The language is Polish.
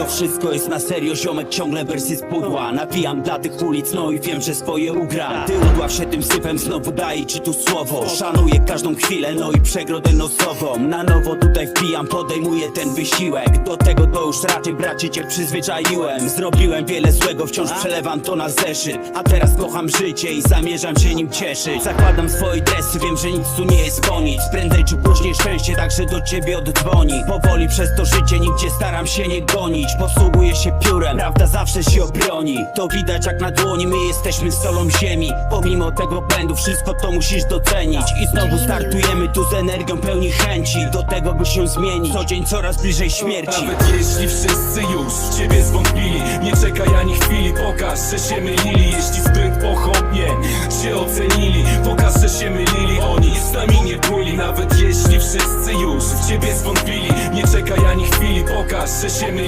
to wszystko jest na serio Ziomek ciągle wersy z pudła. Nawijam dla tych ulic, no i wiem, że swoje ugra. Ty udław się tym sypem, znowu daj ci tu słowo? Szanuję każdą chwilę, no i przegrodę nosową Na nowo tutaj wbijam, podejmuję ten wysiłek. Do tego to już raczej bracie cię przyzwyczaiłem. Zrobiłem wiele złego, wciąż przelewam to na zeszyt. A teraz kocham życie i zamierzam się nim cieszyć. Zakładam swoje dresy, wiem, że nic tu nie jest po nic Prędzej czy później szczęście także do ciebie oddzwoni. Powoli przez to życie nigdzie staram się nie gonić Posługuję się piórem, prawda zawsze się obroni. To widać jak na dłoni, my jesteśmy solą ziemi. Pomimo tego błędu wszystko to musisz docenić. I znowu startujemy tu z energią pełni chęci Do tego by się zmienić, co dzień coraz bliżej śmierci. Nawet jeśli wszyscy już w ciebie zwątpili Nie czekaj ani chwili, pokaż, że się mylili. Jeśli spręt pochopnie cię ocenili Pokaż, że się mylili, oni z nami nie byli Nawet jeśli wszyscy już w ciebie zwątpili. Nie czekaj ani chwili, pokaż, że się mylili